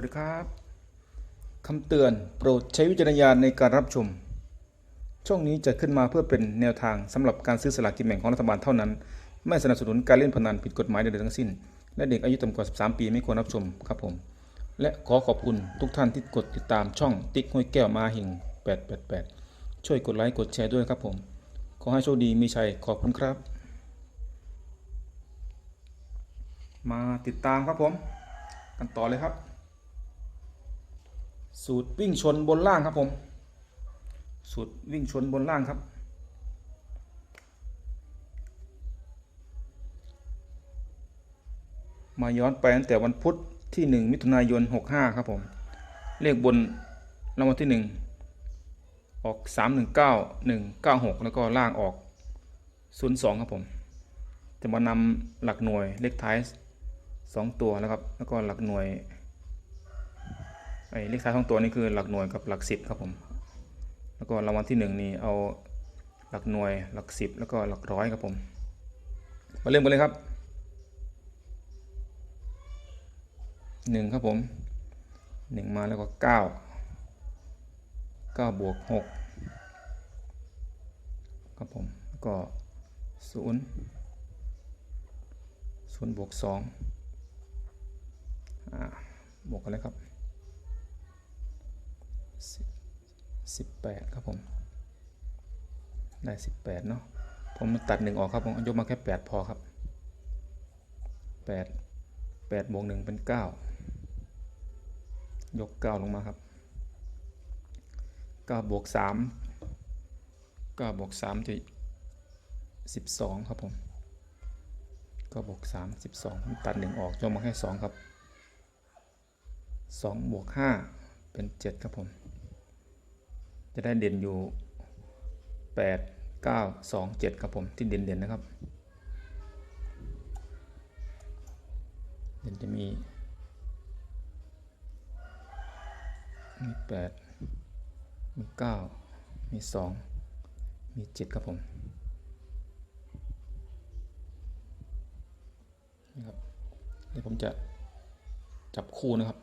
สวัสดีครับคำเตือนโปรดใช้วิจารณญาณในการรับชม ช่องนี้จะขึ้นมาเพื่อเป็นแนวทางสำหรับการซื้อสลากกินแบ่งของรัฐบาลเท่านั้น ไม่สนับสนุนการเล่นพนันผิดกฎหมายใดๆทั้งสิ้น และเด็กอายุต่ำกว่า 13 ปีไม่ควรรับชมครับผม และขอขอบคุณทุกท่านที่กดติดตามช่องติ๊กห้วยแก้วมาหิง888 ช่วยกดไลค์กดแชร์ด้วยครับผม ขอให้โชคดีมีชัยขอบคุณครับ มาติดตามครับผม กันต่อเลยครับ สูตรวิ่งชนบนล่างครับผม สูตรวิ่งชนบนล่างครับ มาย้อนไปตั้งแต่วันพุธที่ 1 มิถุนายน 65 ครับผม เลขบนรางวัลที่ 1 ออก 319 196 แล้วก็ล่างออก 02 ครับผม จะมานำหลักหน่วยเลขท้าย 2 ตัวนะครับ แล้วก็หลักหน่วย ไอ้เลขท้ายสองตัวนี่คือหลักหน่วยกับหลักสิบครับผม แล้วก็รางวัลที่หนึ่งนี่เอาหลักหน่วยหลักสิบแล้วก็หลักร้อยครับผม มาเริ่มกันเลยครับหนึ่งครับผมหนึ่งมาแล้วก็เก้าเก้าบวกหกครับผมก็ศูนย์ศูนย์บวกสองอ่าบวกกันเลยครับ สิบแปดครับผม ได้สิบแปดเนาะผมตัดหนึ่งออกครับผมยกมาแค่แปดพอครับแปดแปดบวกหนึ่งเป็นเก้ายกเก้าลงมาครับเก้าบวกสามก้าบวกสามจะสิบสองครับผมก้าบวกสามสิบสองตัดหนึ่งออกยกมาแค่สองครับสองบวกห้าเป็นเจ็ดครับผม จะได้เด่นอยู่ 8 9 2 7 ครับผมที่เด่นเด่นนะครับ เด่นจะมีมี8มี 9 มี 2 มี 7 ครับผมนี่ครับเดี๋ยวผมจะจับคู่นะครับ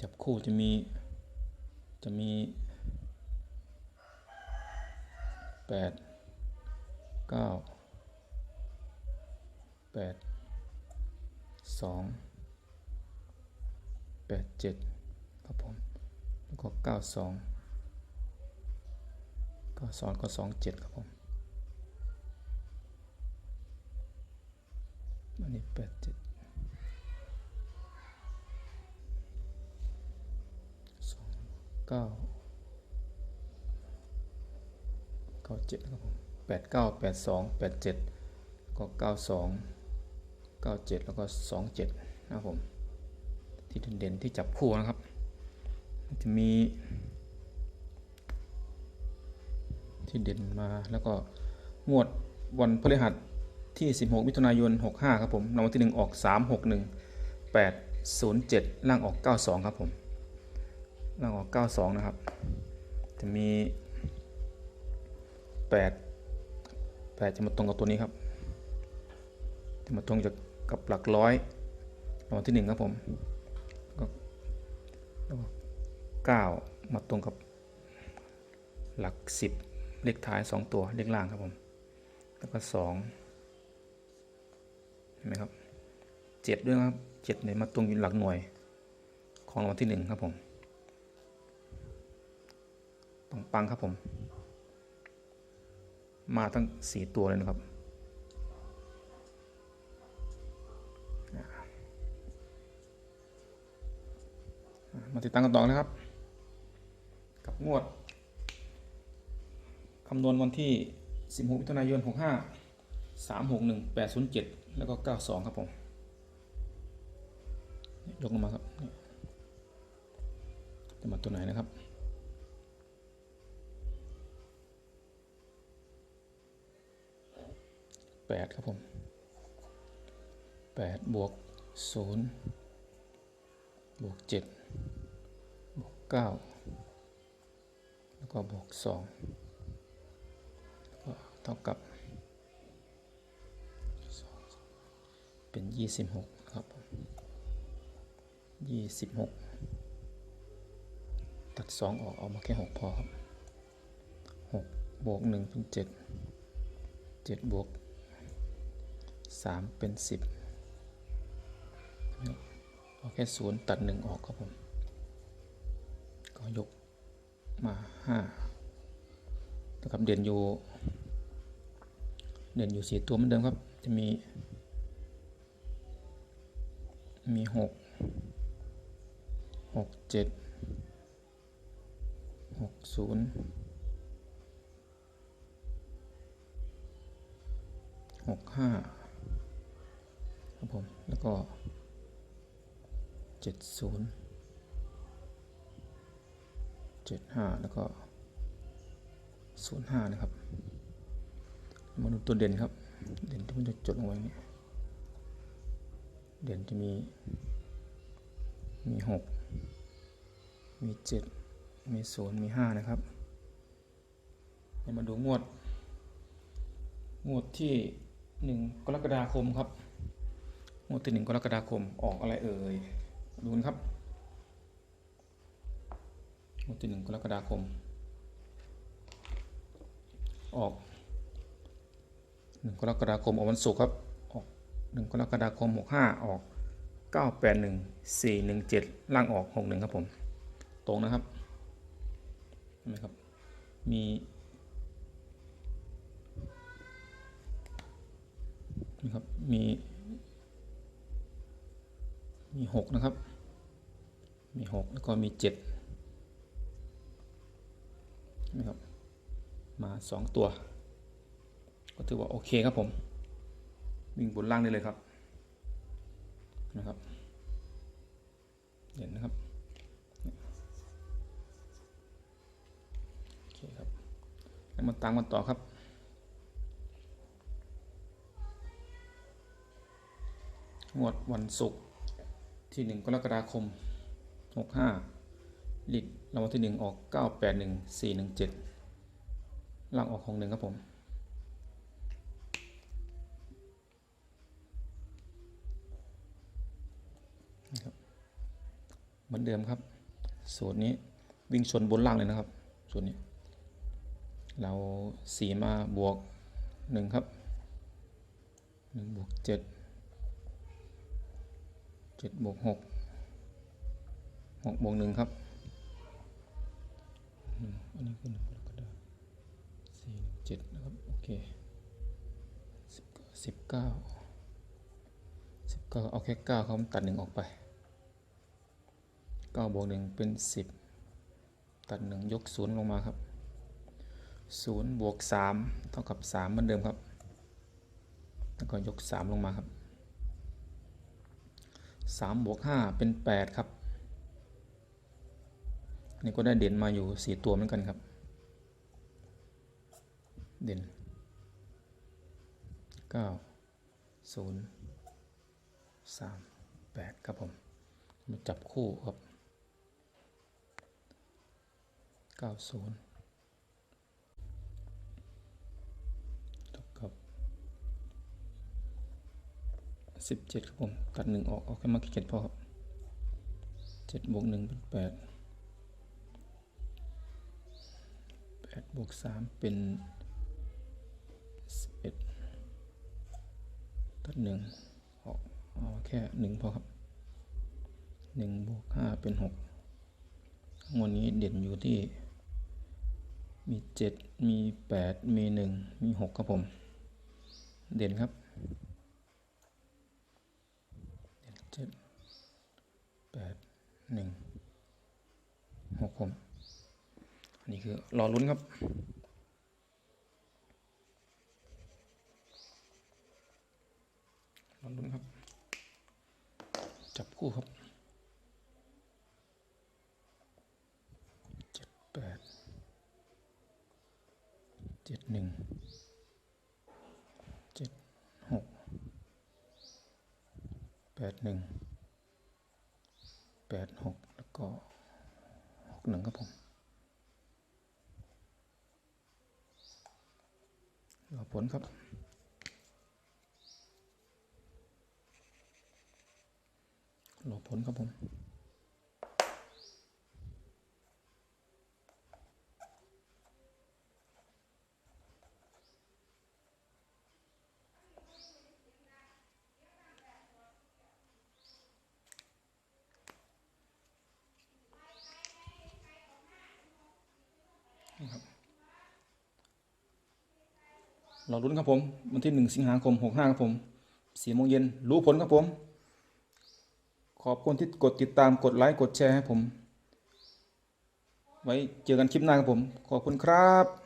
จับคู่จะมีจะมี แปดเก้าแปดสองแปดเจ็ดครับผมแล้วก็เก้าสองเก้าสองก็สองเจ็ดครับผมอันนี้แปดเจ็ดสองเก้า เก้าเจ็ดแปดเก้าแปดสองแปดเจ็ดก็เก้าสองเก้าเจ็ดแล้วก็สองเจ็ดนะครับผม ที่เด่นๆที่จับคู่นะครับ จะมี ที่เด่นมาแล้วก็งวดวันพฤหัสที่ 16 มิถุนายน 65 ครับผมรางวัลที่ 1 ออก 3 6 1 8 0 7 ล่างออก 92 ครับผม ล่างออก 92 นะครับ จะมี แปดแปดจะมาตรงกับตัวนี้ครับ จะมาตรงจากกับหลักร้อยรางวัลที่หนึ่งครับผมก็เก้ามาตรงกับหลักสิบเลขท้ายสองตัวเลขล่างครับผม แล้วก็สองเห็นไหมครับเจ็ดด้วยครับเจ็ดเนี่ยมาตรงอยู่หลักหน่วย ของรางวัลที่หนึ่งครับผม ปังๆครับผม มาตั้งสี่ตัวเลยนะครับ มาติดตามกันต่อนะครับ กับงวดคำนวณวันที่ 16มิถุนายน 65 361 807 แล้วก็ 92 ครับผม ยกลงมาครับจะมาตัวไหนนะครับ แปดครับผมแปดบวกศูนย์บวกเจ็ดบวกเก้าแล้วก็บวกสองก็เท่ากับ เป็นยี่สิบหกครับผมยี่สิบหกตัดสองออก เอามาแค่หกพอครับหกบวกหนึ่งเป็นเจ็ดเจ็ดบวก สามเป็นสิบเอาแค่ศูนย์ตัดหนึ่งออกครับผม ก็ยกมาห้าเท่ากับเด่นอยู่ เด่นอยู่สี่ตัวเหมือนเดิมครับ จะมี มีหกหกเจ็ดหกศูนย์หกห้า ครับผม แล้วก็เจ็ดศูนย์เจ็ดห้าแล้วก็ศูนย์ห้านะครับ มาดูตัวเด่นครับ เด่นที่ผมจะจดลงไว้นี่เด่นจะมี มีหกมีเจ็ดมีศูนย์มีห้านะครับเดี๋ยวมาดูงวด งวดที่หนึ่งกรกฎาคมครับ งวดที่หนึ่งกรกฎาคมออกอะไรเอ่ยดูนครับงวดที่หนึ่งกรกฎาคม ออกหนึ่งกรกฎาคมออกวันศุกร์ครับออกหนึ่งกรกฎาคมหกห้าออกเก้าแปดหนึ่งสี่หนึ่งเจ็ดล่างออกหกหนึ่งครับผม ตรงนะครับเห็นไหมครับมีนี่ครับมี มีหกนะครับ มีหกแล้วก็มีเจ็ดนะครับ มาสองตัว ก็ถือว่าโอเคครับผม วิ่งบนล่างได้เลยครับนะครับเห็นนะครับโอเคครับแล้วมาตามกันต่อครับงวดวันศุกร์ ที่หนึ่งกรกฎาคมหกห้าลิดรางวัลที่หนึ่งออกเก้าแปดหนึ่งสี่หนึ่งเจ็ดล่างออกของหนึ่งครับผมเหมือนเดิมครับ สูตรนี้วิ่งชนบนล่างเลยนะครับ สูตรนี้ เราสีมาบวกหนึ่งครับหนึ่งบวกเจ็ด เจ็ดบวกหกหกบวกหนึ่งครับอันนี้คือหนึ่งกรกฎาคมสี่เจ็ดนะครับ โอเคสิบเก้าสิบเก้าเอาแค่เก้าเขาตัดหนึ่งออกไปเก้าบวกหนึ่งเป็นสิบตัดหนึ่งยกศูนย์ลงมาครับศูนย์บวกสามเท่ากับสามเหมือนเดิมครับ แล้วก็ยกสามลงมาครับ 3บวก5เป็น 8 ครับนี่ก็ได้เด่นมาอยู่ 4 ตัวเหมือนกันครับ เด่น 9 0 3 8 ครับผม มาจับคู่ครับ 90 สิบเจ็ดครับผม ตัดหนึ่งออกเอาแค่มาขี้เกียจพอครับเจ็ดบวกหนึ่งเป็นแปดแปดบวกสามเป็นสิบเอ็ดตัดหนึ่งออกเอาแค่หนึ่งพอครับหนึ่งบวกห้าเป็นหกงวดนี้เด่นอยู่ที่ มีเจ็ดมีแปดมีหนึ่งมีหกครับผม เด่นครับ เจ็ดแปดหนึ่งหกผมอันนี้คือรอลุ้นครับรอลุ้นครับ จับคู่ครับเจ็ดแปดเจ็ดหนึ่งเจ็ดหก แปดหนึ่งแปดหกแล้วก็หกหนึ่งครับผมรอผลครับรอผลครับผม เราลุ้นครับผม วันที่หนึ่งสิงหาคมหกห้าครับผมสี่โมงเย็นรู้ผลครับผม ขอบคุณที่กดติดตามกดไลค์กดแชร์ให้ผม ไว้เจอกันคลิปหน้าครับผม ขอบคุณครับ